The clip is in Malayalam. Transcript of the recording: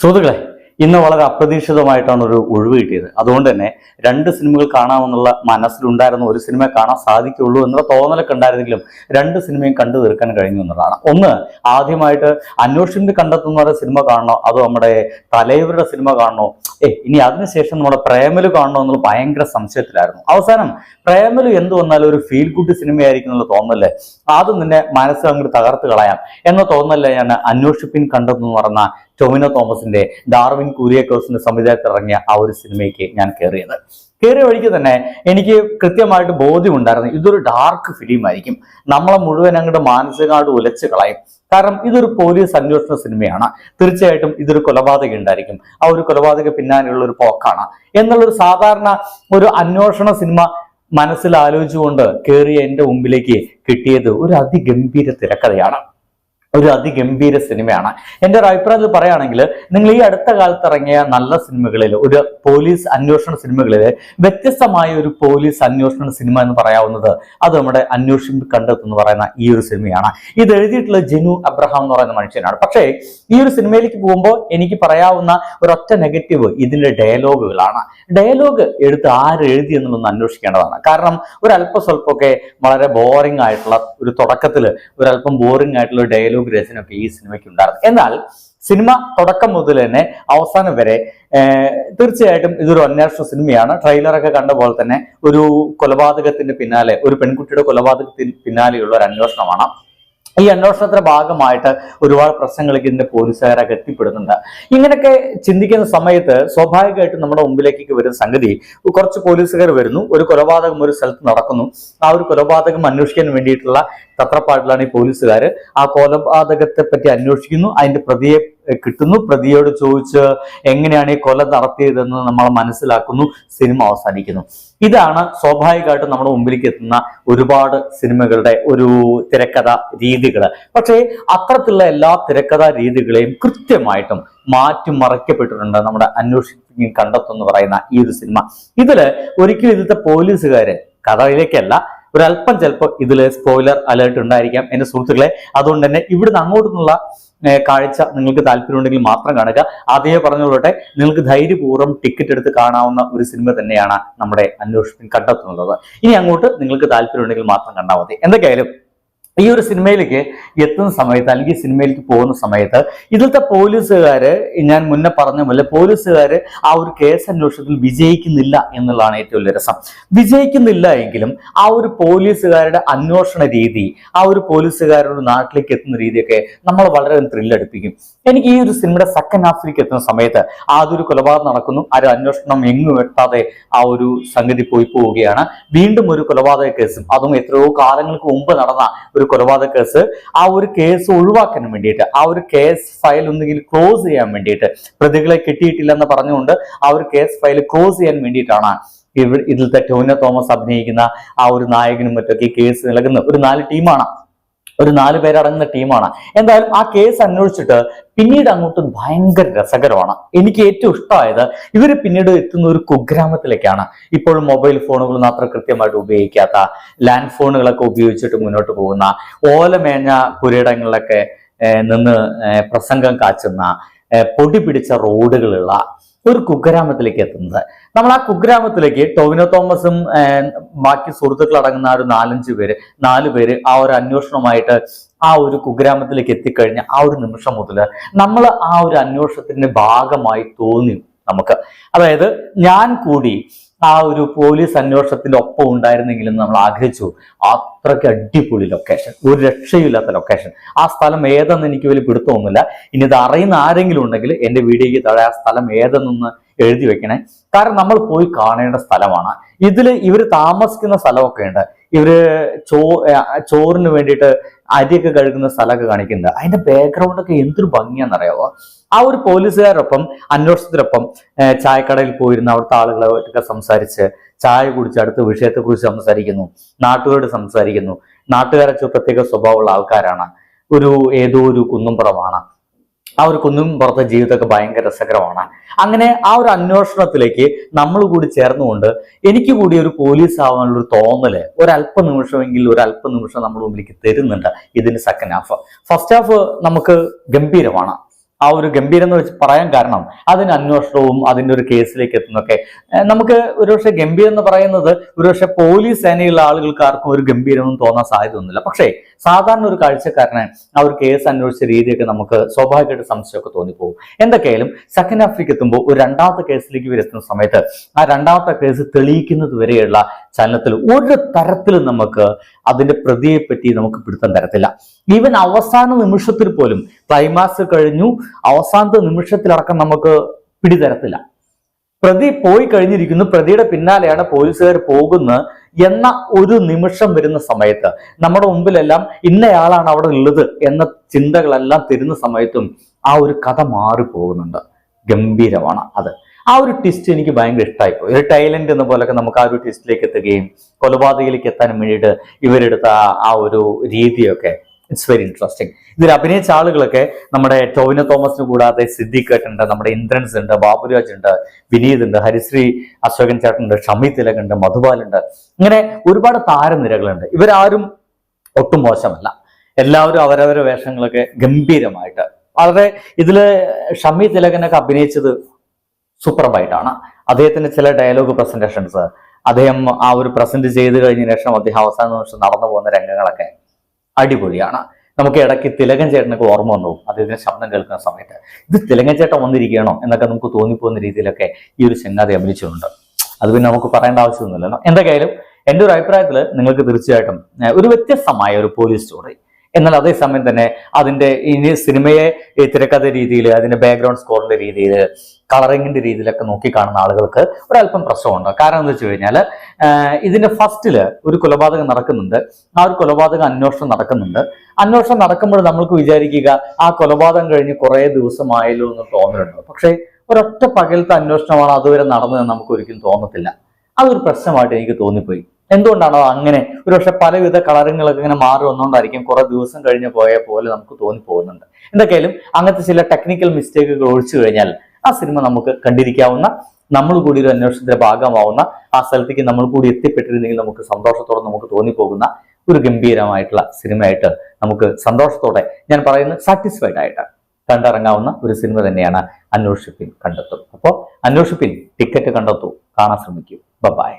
സുഹൃത്തുക്കളെ ഇന്ന് വളരെ അപ്രതീക്ഷിതമായിട്ടാണ് ഒരു ഒഴിവ് കിട്ടിയത്. അതുകൊണ്ട് തന്നെ രണ്ട് സിനിമകൾ കാണാമെന്നുള്ള മനസ്സിലുണ്ടായിരുന്ന ഒരു സിനിമ കാണാൻ സാധിക്കുള്ളൂ എന്നുള്ള തോന്നലൊക്കെ ഉണ്ടായിരുന്നെങ്കിലും രണ്ട് സിനിമയും കണ്ടു തീർക്കാൻ കഴിഞ്ഞു എന്നുള്ളതാണ്. ഒന്ന് ആദ്യമായിട്ട് അന്വേഷണത്തിൽ കണ്ടെത്തുന്ന ഒരു സിനിമ കാണണോ? അതോ നമ്മുടെ തലൈവരുടെ സിനിമ കാണണോ? ഏ ഇനി അതിനുശേഷം നമ്മുടെ പ്രേമലു കാണണോ എന്നുള്ള ഭയങ്കര സംശയത്തിലായിരുന്നു. അവസാനം പ്രേമലു എന്ത് വന്നാലും ഒരു ഫീൽ ഗുഡ് സിനിമയായിരിക്കും എന്നുള്ള തോന്നല്ലേ ആദ്യം നിന്നെ മനസ്സ് അങ്ങോട്ട് തകർത്ത് കളയാം. എന്ന തോന്നല്ലേ ഞാൻ അന്വേഷിപ്പിൻ കണ്ടെത്തുന്നു പറഞ്ഞ ടൊമിനോ തോമസിന്റെ ഡാർവിൻ കുര്യേക്കോസിന്റെ സംവിധാനത്തിൽ ഇറങ്ങിയ ആ ഒരു സിനിമയ്ക്ക് ഞാൻ കയറിയത് കയറിയ വഴിക്ക് തന്നെ എനിക്ക് കൃത്യമായിട്ട് ബോധ്യമുണ്ടായിരുന്നു ഇതൊരു ഡാർക്ക് ഫിലിം ആയിരിക്കും. നമ്മളെ മുഴുവൻ അങ്ങോട്ട് മാനസികമായിട്ട് ഉലച്ചു കളയും. കാരണം ഇതൊരു പോലീസ് അന്വേഷണ സിനിമയാണ്. തീർച്ചയായിട്ടും ഇതൊരു കൊലപാതകം ഉണ്ടായിരിക്കും. ആ ഒരു കൊലപാതക പിന്നാലെയുള്ള ഒരു പോക്കാണ്. എന്നുള്ളൊരു സാധാരണ ഒരു അന്വേഷണ സിനിമ മനസ്സിൽ ആലോചിച്ചുകൊണ്ട് കയറിയ എന്റെ മുമ്പിലേക്ക് കിട്ടിയത് ഒരു അതിഗംഭീര തിരക്കഥയാണ്. ഒരു അതിഗംഭീര സിനിമയാണ്. എന്റെ ഒരു അഭിപ്രായത്തിൽ പറയുകയാണെങ്കിൽ നിങ്ങൾ ഈ അടുത്ത കാലത്ത് ഇറങ്ങിയ നല്ല സിനിമകളിൽ ഒരു പോലീസ് അന്വേഷണ സിനിമകളിൽ വ്യത്യസ്തമായ ഒരു പോലീസ് അന്വേഷണ സിനിമ എന്ന് പറയാവുന്നത് അത് നമ്മുടെ അന്വേഷണം കണ്ടെത്തുന്നു പറയുന്ന ഈ ഒരു സിനിമയാണ്. ഇത് എഴുതിയിട്ടുള്ള ജെനു അബ്രഹാം എന്ന് പറയുന്ന മനുഷ്യനാണ്. പക്ഷേ ഈ ഒരു സിനിമയിലേക്ക് പോകുമ്പോൾ എനിക്ക് പറയാവുന്ന ഒരൊറ്റ നെഗറ്റീവ് ഇതിന്റെ ഡയലോഗുകളാണ്. ഡയലോഗ് എടുത്ത് ആര് എഴുതി എന്നുള്ളൊന്ന് അന്വേഷിക്കേണ്ടതാണ്. കാരണം ഒരു അല്പ സ്വല്പമൊക്കെ വളരെ ബോറിംഗ് ആയിട്ടുള്ള ഒരു തുടക്കത്തിൽ ഒരല്പം ബോറിംഗ് ആയിട്ടുള്ള ഡയലോഗ് രചനയൊക്കെ ഈ സിനിമയ്ക്ക് ഉണ്ടായിരുന്നു എന്നാൽ സിനിമ തുടക്കം മുതൽ തന്നെ അവസാനം വരെ തീർച്ചയായിട്ടും ഇതൊരു അന്വേഷണ സിനിമയാണ്. ട്രെയിലറൊക്കെ കണ്ട പോലെ തന്നെ ഒരു കൊലപാതകത്തിന്റെ പിന്നാലെ ഒരു പെൺകുട്ടിയുടെ കൊലപാതകത്തിന് പിന്നാലെയുള്ള ഒരു അന്വേഷണമാണ്. ഈ അന്വേഷണത്തിന്റെ ഭാഗമായിട്ട് ഒരുപാട് പ്രശ്നങ്ങൾക്ക് ഇതിന്റെ പോലീസുകാരൊക്കെ എത്തിപ്പെടുന്നുണ്ട്. ഇങ്ങനെയൊക്കെ ചിന്തിക്കുന്ന സമയത്ത് സ്വാഭാവികമായിട്ടും നമ്മുടെ മുമ്പിലേക്ക് വരുന്ന സംഗതി കുറച്ച് പോലീസുകാർ വരുന്നു ഒരു കൊലപാതകം ഒരു സ്ഥലത്ത് നടക്കുന്നു. ആ ഒരു കൊലപാതകം അന്വേഷിക്കാൻ വേണ്ടിയിട്ടുള്ള തത്രപ്പാടിലാണ് ഈ പോലീസുകാർ ആ കൊലപാതകത്തെ പറ്റി അന്വേഷിക്കുന്നു അതിന്റെ പ്രതിയെ കിട്ടുന്നു. പ്രതിയോട് ചോദിച്ച് എങ്ങനെയാണ് ഈ കൊല നടത്തിയതെന്ന് നമ്മൾ മനസ്സിലാക്കുന്നു. സിനിമ അവസാനിക്കുന്നു. ഇതാണ് സ്വാഭാവികമായിട്ടും നമ്മുടെ മുമ്പിലേക്ക് എത്തുന്ന ഒരുപാട് സിനിമകളുടെ ഒരു തിരക്കഥ രീതികൾ പക്ഷേ അത്തരത്തിലുള്ള എല്ലാ തിരക്കഥാ രീതികളെയും കൃത്യമായിട്ടും മാറ്റി മറയ്ക്കപ്പെട്ടിട്ടുണ്ട് നമ്മുടെ അന്വേഷിപ്പിക്കും കണ്ടെത്തുന്നു പറയുന്ന ഈ ഒരു സിനിമ. ഇതിൽ ഒരിക്കലും ഇതിലത്തെ പോലീസുകാര് കഥയിലേക്കല്ല ഒരല്പം ചിലപ്പോൾ ഇതിൽ സ്പോയിലർ അലേർട്ട് ഉണ്ടായിരിക്കാം എന്റെ സുഹൃത്തുക്കളെ. അതുകൊണ്ട് തന്നെ ഇവിടുന്ന് അങ്ങോട്ടുള്ള കാഴ്ച നിങ്ങൾക്ക് താല്പര്യമുണ്ടെങ്കിൽ മാത്രം കാണുക. അതേ പറഞ്ഞുകൊള്ളട്ടെ നിങ്ങൾക്ക് ധൈര്യപൂർവം ടിക്കറ്റ് എടുത്ത് കാണാവുന്ന ഒരു സിനിമ തന്നെയാണ് നമ്മുടെ അന്വേഷണം കണ്ടെത്തുന്നത്. ഇനി അങ്ങോട്ട് നിങ്ങൾക്ക് താല്പര്യമുണ്ടെങ്കിൽ മാത്രം കണ്ടാൽ മതി. എന്തൊക്കെയായാലും ഈ ഒരു സിനിമയിലേക്ക് എത്തുന്ന സമയത്ത് അല്ലെങ്കിൽ സിനിമയിലേക്ക് പോകുന്ന സമയത്ത് ഇതിലത്തെ പോലീസുകാര് ഞാൻ മുന്നേ പറഞ്ഞ പോലെ പോലീസുകാര് ആ ഒരു കേസ് അന്വേഷണത്തിൽ വിജയിക്കുന്നില്ല എന്നുള്ളതാണ് ഏറ്റവും വലിയ രസം. വിജയിക്കുന്നില്ല എങ്കിലും ആ ഒരു പോലീസുകാരുടെ അന്വേഷണ രീതി ആ ഒരു പോലീസുകാരുടെ നാട്ടിലേക്ക് എത്തുന്ന രീതിയൊക്കെ നമ്മൾ വളരെ ത്രില്ലടിപ്പിക്കും എനിക്ക് ഈ ഒരു സിനിമയുടെ സെക്കൻഡ് ഹാഫിലേക്ക് എത്തുന്ന സമയത്ത് ആദ്യൊരു കൊലപാതകം നടക്കുന്നു. ആ ഒരു അന്വേഷണം എങ്ങും എത്താതെ ആ ഒരു സംഗതി പോയി പോവുകയാണ്. വീണ്ടും ഒരു കൊലപാതക കേസും. അതും എത്രയോ കാലങ്ങൾക്ക് മുമ്പ് നടന്ന ഒരു കൊലപാതക കേസ് ആ ഒരു കേസ് ഒഴിവാക്കാൻ വേണ്ടിയിട്ട് ആ ഒരു കേസ് ഫയൽ ഒന്നുകിൽ ക്ലോസ് ചെയ്യാൻ വേണ്ടിയിട്ട് പ്രതികളെ കിട്ടിയിട്ടില്ലെന്ന് പറഞ്ഞുകൊണ്ട് ആ ഒരു കേസ് ഫയൽ ക്ലോസ് ചെയ്യാൻ വേണ്ടിയിട്ടാണ് ഇതിലത്തെ ടോന തോമസ് അഭിനയിക്കുന്ന ആ ഒരു നായകനും മറ്റൊക്കെ കേസ് നൽകുന്ന ഒരു നാല് ടീമാണ് ഒരു നാല് പേരടങ്ങുന്ന ടീമാണ്. എന്തായാലും ആ കേസ് അന്വേഷിച്ചിട്ട് പിന്നീട് അങ്ങോട്ട് ഭയങ്കര രസകരമാണ്. എനിക്ക് ഏറ്റവും ഇഷ്ടമായത് ഇവർ പിന്നീട് എത്തുന്ന ഒരു കുഗ്രാമത്തിലേക്കാണ്. ഇപ്പോഴും മൊബൈൽ ഫോണുകളൊന്നും അത്ര കൃത്യമായിട്ട് ഉപയോഗിക്കാത്ത ലാൻഡ് ഫോണുകളൊക്കെ ഉപയോഗിച്ചിട്ട് മുന്നോട്ട് പോകുന്ന ഓലമേഞ്ഞ പുരയിടങ്ങളിലൊക്കെ നിന്ന് പ്രസംഗം കാച്ചുന്ന പൊടി പിടിച്ച റോഡുകളുള്ള ഒരു കുഗ്രാമത്തിലേക്ക് എത്തുന്നത്. നമ്മൾ ആ കുഗ്രാമത്തിലേക്ക് ടോവിനോ തോമസും ബാക്കി സുഹൃത്തുക്കൾ അടങ്ങുന്ന ആ ഒരു നാലഞ്ച് പേര് നാല് പേര് ആ ഒരു അന്വേഷണമായിട്ട് ആ ഒരു കുഗ്രാമത്തിലേക്ക് എത്തിക്കഴിഞ്ഞ ആ ഒരു നിമിഷം മുതൽ നമ്മൾ ആ ഒരു അന്വേഷണത്തിന്റെ ഭാഗമായി തോന്നി നമുക്ക്. അതായത് ഞാൻ കൂടി ആ ഒരു പോലീസ് അന്വേഷണത്തിന്റെ ഒപ്പം ഉണ്ടായിരുന്നെങ്കിലും നമ്മൾ ആഗ്രഹിച്ചു. അത്രയ്ക്ക് അടിപൊളി ലൊക്കേഷൻ ഒരു രക്ഷയില്ലാത്ത ലൊക്കേഷൻ ആ സ്ഥലം ഏതെന്ന് എനിക്ക് വലിയ പിടുത്തമൊന്നുമില്ല ഇനി ഇത് അറിയുന്ന ആരെങ്കിലും ഉണ്ടെങ്കിൽ എന്റെ വീഡിയോയ്ക്ക് താഴെ ആ സ്ഥലം ഏതെന്നൊന്ന് എഴുതി വെക്കണേ. കാരണം നമ്മൾ പോയി കാണേണ്ട സ്ഥലമാണ്. ഇതിൽ ഇവർ താമസിക്കുന്ന സ്ഥലമൊക്കെ ഉണ്ട്. ഇവർ ചോ ചോറിന് വേണ്ടിയിട്ട് അരിയൊക്കെ കഴുകുന്ന സ്ഥലമൊക്കെ കാണിക്കുന്നുണ്ട്. അതിന്റെ ബാക്ക്ഗ്രൗണ്ട് ഒക്കെ എന്തൊരു ഭംഗിയാണെന്നറിയാവോ? ആ ഒരു പോലീസുകാരൊപ്പം അന്വേഷണത്തിനൊപ്പം ചായക്കടയിൽ പോയിരുന്ന അവിടുത്തെ ആളുകളൊക്കെ സംസാരിച്ച് ചായ കുടിച്ച് അടുത്ത വിഷയത്തെക്കുറിച്ച് സംസാരിക്കുന്നു. നാട്ടുകാരോട് സംസാരിക്കുന്നു. നാട്ടുകാരൊക്കെ പ്രത്യേക സ്വഭാവമുള്ള ആൾക്കാരാണ്. ഒരു ഏതോ ഒരു കുന്നുംപുറമാണ്. ആ ഒരു കുന്നും പുറത്തെ ജീവിതമൊക്കെ ഭയങ്കര രസകരമാണ്. അങ്ങനെ ആ ഒരു അന്വേഷണത്തിലേക്ക് നമ്മൾ കൂടി ചേർന്നുകൊണ്ട് എനിക്ക് കൂടി ഒരു പോലീസ് ആവാനുള്ള ഒരു തോന്നൽ ഒരല്പ നിമിഷമെങ്കിൽ ഒരു അല്പ നിമിഷം നമ്മുടെ മുമ്പിലേക്ക് തരുന്നുണ്ട് ഇതിന് സെക്കൻഡ് ഹാഫ് ഫസ്റ്റ് ഹാഫ് നമുക്ക് ഗംഭീരമാണ്. ആ ഒരു ഗംഭീരം എന്ന് വെച്ച് പറയാൻ കാരണം അതിന് അന്വേഷണവും അതിന്റെ ഒരു കേസിലേക്ക് എത്തുന്നൊക്കെ. നമുക്ക് ഒരുപക്ഷെ ഗംഭീരം എന്ന് പറയുന്നത് ഒരുപക്ഷെ പോലീസ് സേനയുള്ള ആളുകൾക്ക് ആർക്കും ഒരു ഗംഭീരമൊന്നും തോന്നാൻ സാധ്യതയൊന്നുമില്ല പക്ഷേ സാധാരണ ഒരു കാഴ്ചക്കാരനെ ആ ഒരു കേസ് അന്വേഷിച്ച രീതിയൊക്കെ നമുക്ക് സ്വാഭാവികമായിട്ട് സംശയമൊക്കെ തോന്നിപ്പോകും. എന്തൊക്കെയായാലും സെക്കൻഡ് ഹാഫിലേക്ക് എത്തുമ്പോൾ ഒരു രണ്ടാമത്തെ കേസിലേക്ക് ഇവരെത്തുന്ന സമയത്ത് ആ രണ്ടാമത്തെ കേസ് തെളിയിക്കുന്നത് വരെയുള്ള ചലനത്തിൽ ഒരു തരത്തിലും നമുക്ക് അതിന്റെ പ്രതിയെ പറ്റി നമുക്ക് പിടുത്തം തരത്തില്ല. ഈവൻ അവസാന നിമിഷത്തിൽ പോലും ക്ലൈമാക്സ് കഴിഞ്ഞു. അവസാനത്തെ നിമിഷത്തിലടക്കം നമുക്ക് പിടിതരത്തില്ല. പ്രതി പോയി കഴിഞ്ഞിരിക്കുന്നു. പ്രതിയുടെ പിന്നാലെയാണ് പോലീസുകാർ പോകുന്നത്. എന്ന ഒരു നിമിഷം വരുന്ന സമയത്ത് നമ്മുടെ മുമ്പിലെല്ലാം ഇന്നയാളാണ് അവിടെ ഉള്ളത് എന്ന ചിന്തകളെല്ലാം തരുന്ന സമയത്തും ആ ഒരു കഥ മാറിപ്പോകുന്നുണ്ട് ഗംഭീരമാണ് അത്. ആ ഒരു ട്വിസ്റ്റ് എനിക്ക് ഭയങ്കര ഇഷ്ടമായി പോയി. ഒരു ടൈലന്റ് എന്ന പോലൊക്കെ നമുക്ക് ആ ഒരു ട്വിസ്റ്റിലേക്ക് എത്തുകയും കൊലപാതകയിലേക്ക് എത്താൻ വേണ്ടിയിട്ട് ഇവരെടുത്ത ആ- ആ ഒരു രീതിയൊക്കെ ഇറ്റ്സ് വെരി ഇൻട്രസ്റ്റിംഗ് ഇതിൽ അഭിനയിച്ച ആളുകളൊക്കെ നമ്മുടെ ടോവിനോ തോമസിന് കൂടാതെ സിദ്ദിഖ് ഉണ്ട് നമ്മുടെ ഇന്ദ്രൻസ് ഉണ്ട് ബാബുരാജ് ഉണ്ട് വിനീത് ഉണ്ട് ഹരിശ്രീ അശോകൻ ചേട്ടനുണ്ട് ഷമി തിലക് ഉണ്ട് മധുബാലുണ്ട് ഇങ്ങനെ ഒരുപാട് താരനിരകളുണ്ട്. ഇവരാരും ഒട്ടും മോശമല്ല. എല്ലാവരും അവരവരുടെ വേഷങ്ങളൊക്കെ ഗംഭീരമായിട്ട്. വളരെ ഇതിൽ ഷമി തിലകനൊക്കെ അഭിനയിച്ചത് സൂപ്പർബായിട്ടാണ് അദ്ദേഹത്തിന്റെ ചില ഡയലോഗ് പ്രസന്റേഷൻസ് അദ്ദേഹം ആ ഒരു പ്രസന്റ് ചെയ്ത് കഴിഞ്ഞ ശേഷം അദ്ദേഹം അവസാന നിമിഷം നടന്നു പോകുന്ന രംഗങ്ങളൊക്കെ. അടിപൊളിയാണ്. നമുക്ക് ഇടയ്ക്ക് തിലകൻ ചേട്ടനൊക്കെ ഓർമ്മ വന്നു. അദ്ദേഹത്തിന് ശബ്ദം കേൾക്കുന്ന സമയത്ത് ഇത് തിലകൻ ചേട്ടൻ വന്നിരിക്കുകയാണോ? എന്നൊക്കെ നമുക്ക് തോന്നിപ്പോകുന്ന രീതിയിലൊക്കെ ഈ ഒരു ചെങ്ങാതി അഭിനയിച്ചിട്ടുണ്ട്. അത് പിന്നെ നമുക്ക് പറയേണ്ട ആവശ്യമൊന്നുമില്ലല്ലോ. എന്തൊക്കെയായാലും എന്റെ ഒരു അഭിപ്രായത്തിൽ നിങ്ങൾക്ക് തീർച്ചയായിട്ടും ഒരു വ്യത്യസ്തമായ ഒരു പോലീസ് സ്റ്റോറി. എന്നാൽ അതേസമയം തന്നെ അതിന്റെ ഇനി സിനിമയെ തിരക്കഥ രീതിയിൽ അതിന്റെ ബാക്ക്ഗ്രൗണ്ട് സ്കോറിന്റെ രീതിയിൽ കളറിങ്ങിന്റെ രീതിയിലൊക്കെ നോക്കി കാണുന്ന ആളുകൾക്ക് ഒരല്പം പ്രശ്നമുണ്ട്. കാരണം എന്താ വെച്ച് കഴിഞ്ഞാൽ ഇതിന്റെ ഫസ്റ്റിൽ ഒരു കൊലപാതകം നടക്കുന്നുണ്ട്. ആ ഒരു കൊലപാതകം അന്വേഷണം നടക്കുന്നുണ്ട്. അന്വേഷണം നടക്കുമ്പോൾ നമ്മൾക്ക് വിചാരിക്കുക ആ കൊലപാതകം കഴിഞ്ഞ് കുറേ ദിവസമായല്ലോ എന്ന് തോന്നലുണ്ട്. പക്ഷേ ഒരൊറ്റ പകലത്തെ അന്വേഷണമാണ് അതുവരെ നടന്നതെന്ന് നമുക്ക് ഒരിക്കലും തോന്നത്തില്ല. അതൊരു പ്രശ്നമായിട്ട് എനിക്ക് തോന്നിപ്പോയി. എന്തുകൊണ്ടാണോ അങ്ങനെ? ഒരുപക്ഷെ പലവിധ കളറുകളൊക്കെ ഇങ്ങനെ മാറി വന്നുകൊണ്ടായിരിക്കും കുറെ ദിവസം കഴിഞ്ഞ് പോയ പോലെ നമുക്ക് തോന്നിപ്പോകുന്നുണ്ട്. എന്തൊക്കെയാലും അങ്ങനത്തെ ചില ടെക്നിക്കൽ മിസ്റ്റേക്കുകൾ ഒഴിച്ചു കഴിഞ്ഞാൽ ആ സിനിമ നമുക്ക് കണ്ടിരിക്കാവുന്ന നമ്മൾ കൂടി ഒരു അന്വേഷണത്തിന്റെ ഭാഗമാവുന്ന ആ സ്ഥലത്തേക്ക് നമ്മൾ കൂടി എത്തിപ്പെട്ടിരുന്നെങ്കിൽ നമുക്ക് സന്തോഷത്തോടെ നമുക്ക് തോന്നിപ്പോകുന്ന ഒരു ഗംഭീരമായിട്ടുള്ള സിനിമയായിട്ട് നമുക്ക് സന്തോഷത്തോടെ ഞാൻ പറയുന്നത് സാറ്റിസ്ഫൈഡ് ആയിട്ട് കണ്ടിറങ്ങാവുന്ന ഒരു സിനിമ തന്നെയാണ് അന്വേഷിപ്പിൻ കണ്ടെത്തും. അപ്പോൾ അന്വേഷിപ്പിൻ ടിക്കറ്റ് കണ്ടെത്തൂ. കാണാൻ ശ്രമിക്കൂ. ബൈ